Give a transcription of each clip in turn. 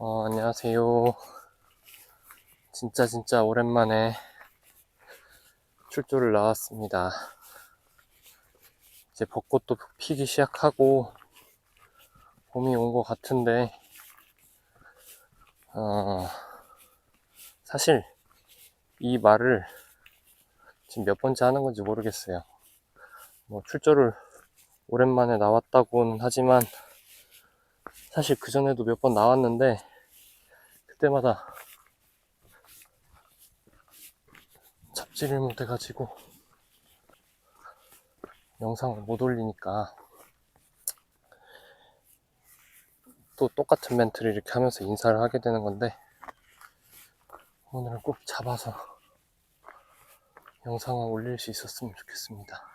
어, 안녕하세요. 진짜 진짜 오랜만에 출조를 나왔습니다. 이제 벚꽃도 피기 시작하고 봄이 온 것 같은데, 어, 사실 이 말을 지금 몇 번째 하는 건지 모르겠어요. 뭐 출조를 오랜만에 나왔다고는 하지만 사실 그전에도 몇 번 나왔는데 그 때마다 잡지를 못해가지고 영상을 못 올리니까 또 똑같은 멘트를 이렇게 하면서 인사를 하게 되는 건데 오늘은 꼭 잡아서 영상을 올릴 수 있었으면 좋겠습니다.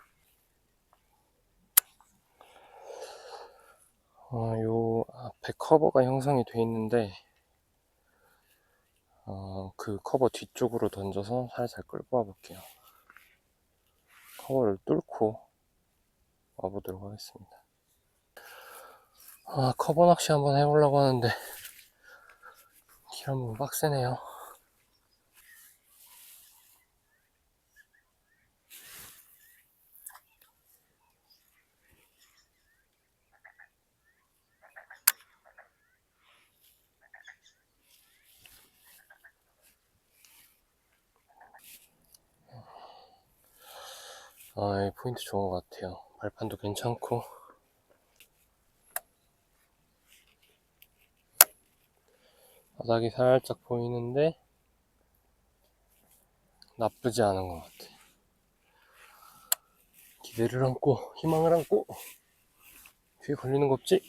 어, 요 앞에 커버가 형성이 돼 있는데 어, 그 커버 뒤쪽으로 던져서 살살 끌고 와볼게요. 커버를 뚫고 와보도록 하겠습니다. 아, 커버 낚시 한번 해보려고 하는데 길 한번 빡세네요. 아, 이 포인트 좋은 것 같아요. 발판도 괜찮고. 바닥이 살짝 보이는데, 나쁘지 않은 것 같아. 기대를 안고, 희망을 안고, 뒤에 걸리는 거 없지?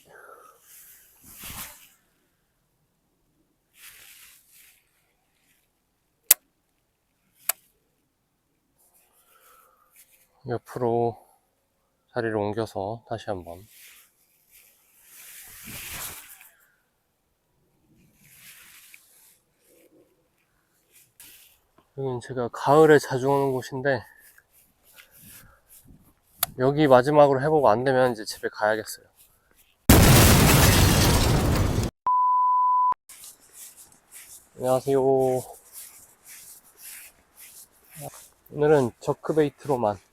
옆으로 자리를 옮겨서 다시 한번 여기는 제가 가을에 자주 오는 곳인데 여기 마지막으로 해보고 안 되면 이제 집에 가야겠어요. 안녕하세요. 오늘은 저크베이트로만 집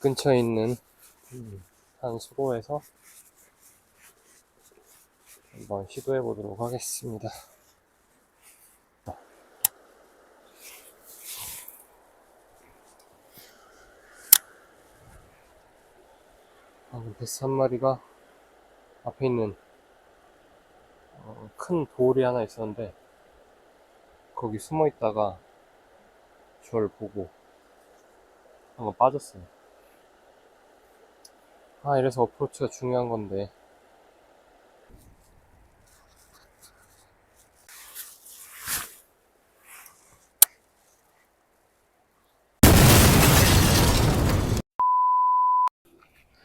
근처에 있는 한 수로에서 한번 시도해 보도록 하겠습니다. 방금 베스 한 마리가 앞에 있는 어, 큰 돌이 하나 있었는데 거기 숨어 있다가 저를 보고 한번 빠졌어요. 아, 이래서 어프로치가 중요한 건데.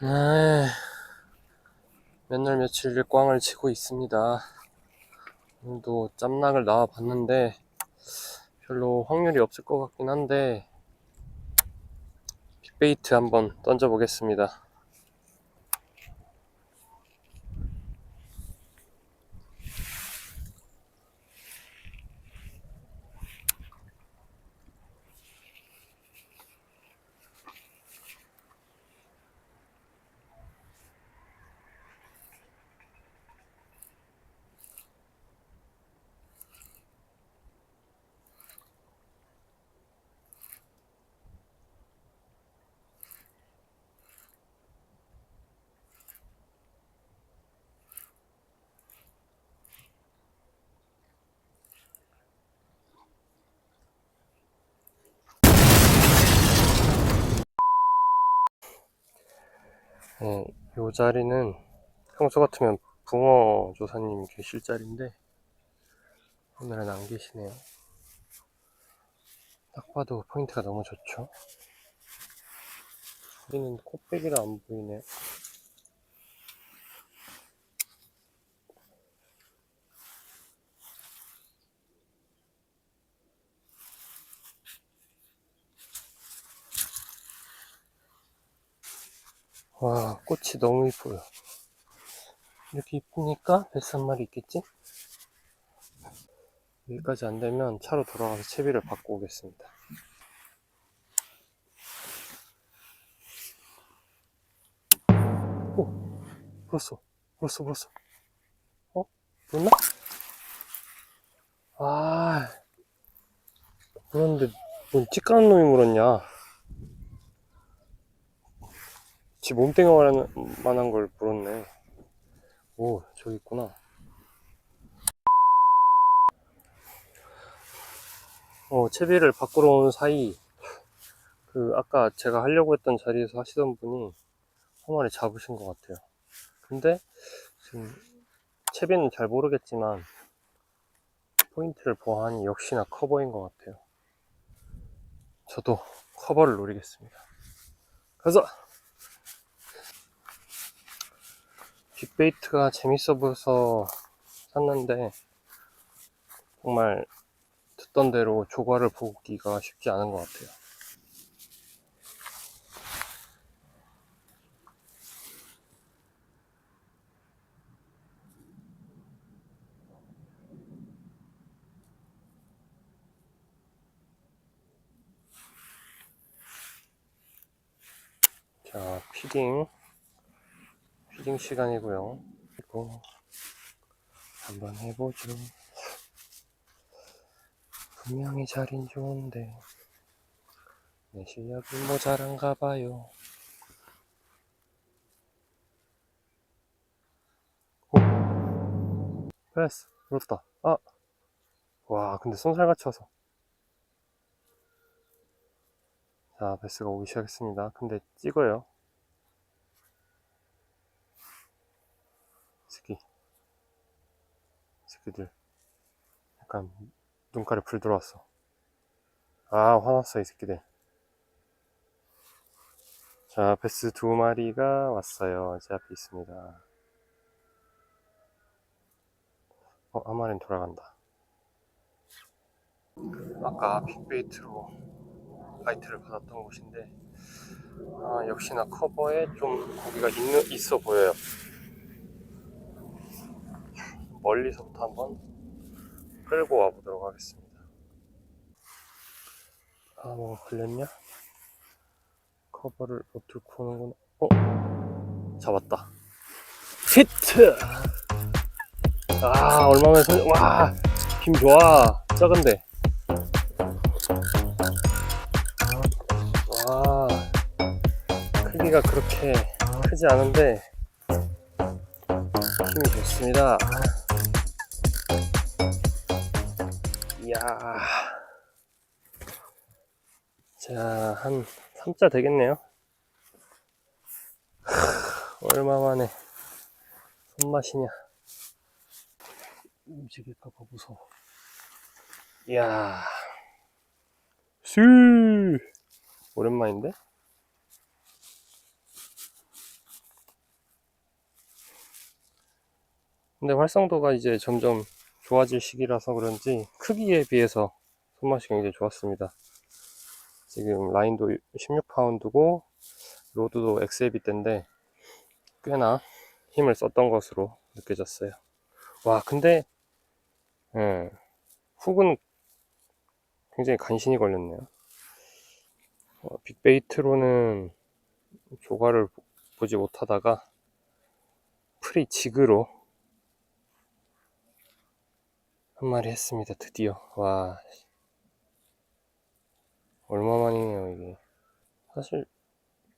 아, 맨날 며칠 꽝을 치고 있습니다. 오늘도 짬낙을 나와 봤는데, 별로 확률이 없을 것 같긴 한데, 빅베이트 한번 던져 보겠습니다. 네, 요 자리는 평소 같으면 붕어 조사님이 계실 자리인데 오늘은 안 계시네요. 딱 봐도 포인트가 너무 좋죠. 여기는 코빼기라 안 보이네. 와, 꽃이 너무 이뻐요. 이렇게 이쁘니까 한 마리 있겠지? 여기까지 안 되면 차로 돌아가서 채비를 받고 오겠습니다. 오! 불었어. 불었어, 불었어. 어? 불었나? 아, 불었는데, 뭔 찌까는 놈이 물었냐. 지 몸뚱이만한 만한 걸 불었네. 오, 저기 있구나. 어, 채비를 밖으로 온 사이, 그, 아까 제가 하려고 했던 자리에서 하시던 분이 한 마리 잡으신 것 같아요. 근데, 지금, 채비는 잘 모르겠지만, 포인트를 보아하니 역시나 커버인 것 같아요. 저도 커버를 노리겠습니다. 가서! 빅베이트가 재밌어 보여서 샀는데, 정말 듣던 대로 조과를 보기가 쉽지 않은 것 같아요. 자, 피딩. 피딩 시간이고요. 그리고 한번 해보죠. 분명히 자린 좋은데 내 실력이 모자란가 봐요. 오, 패스, 그렇다. 아, 와, 근데 손살같이 쳐서. 자, 베스가 오기 시작했습니다. 근데 찍어요. 새끼. 새끼들. 약간 눈깔에 불 들어왔어. 아, 화났어, 이 새끼들. 자, 베스 두 마리가 왔어요. 제 앞에 있습니다. 어, 한 마리는 돌아간다. 아까 빅베이트로 라이트를 받았던 곳인데, 아, 역시나 커버에 좀 고기가 있는, 있어 보여요. 멀리서부터 한번 끌고 와 보도록 하겠습니다. 아, 뭐, 걸렸냐? 커버를 못 들고 오는구나. 어? 잡았다. 히트! 아, 얼마만에 손, 와! 힘 좋아. 작은데. 와. 크기가 그렇게 크지 않은데, 힘이 좋습니다. 야. 자, 한 3자 되겠네요. 얼마만에 손맛이냐. 움직일까봐 무서워. 이야. 수 오랜만인데? 근데 활성도가 이제 점점 좋아질 시기라서 그런지 크기에 비해서 손맛이 굉장히 좋았습니다. 지금 라인도 16파운드고 로드도 엑셀비 때인데 꽤나 힘을 썼던 것으로 느껴졌어요. 와 근데 예, 훅은 굉장히 간신히 걸렸네요. 어, 빅베이트로는 조과를 보지 못하다가 프리 지그로 한 마리 했습니다. 드디어. 와. 얼마만이네요 이게. 사실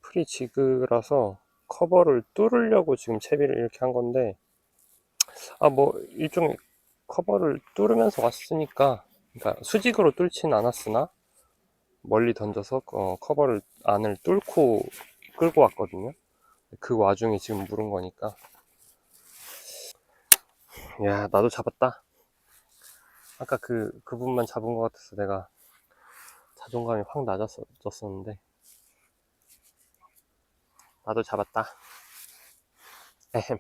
프리 지그라서 커버를 뚫으려고 지금 채비를 이렇게 한 건데 아 뭐 일종의 커버를 뚫으면서 왔으니까 그러니까 수직으로 뚫진 않았으나 멀리 던져서 어, 커버를 안을 뚫고 끌고 왔거든요. 그 와중에 지금 물은 거니까. 야 나도 잡았다 아까 그 그분만 잡은 것 같아서 내가 자존감이 확 낮아졌었는데. 나도 잡았다. 에헴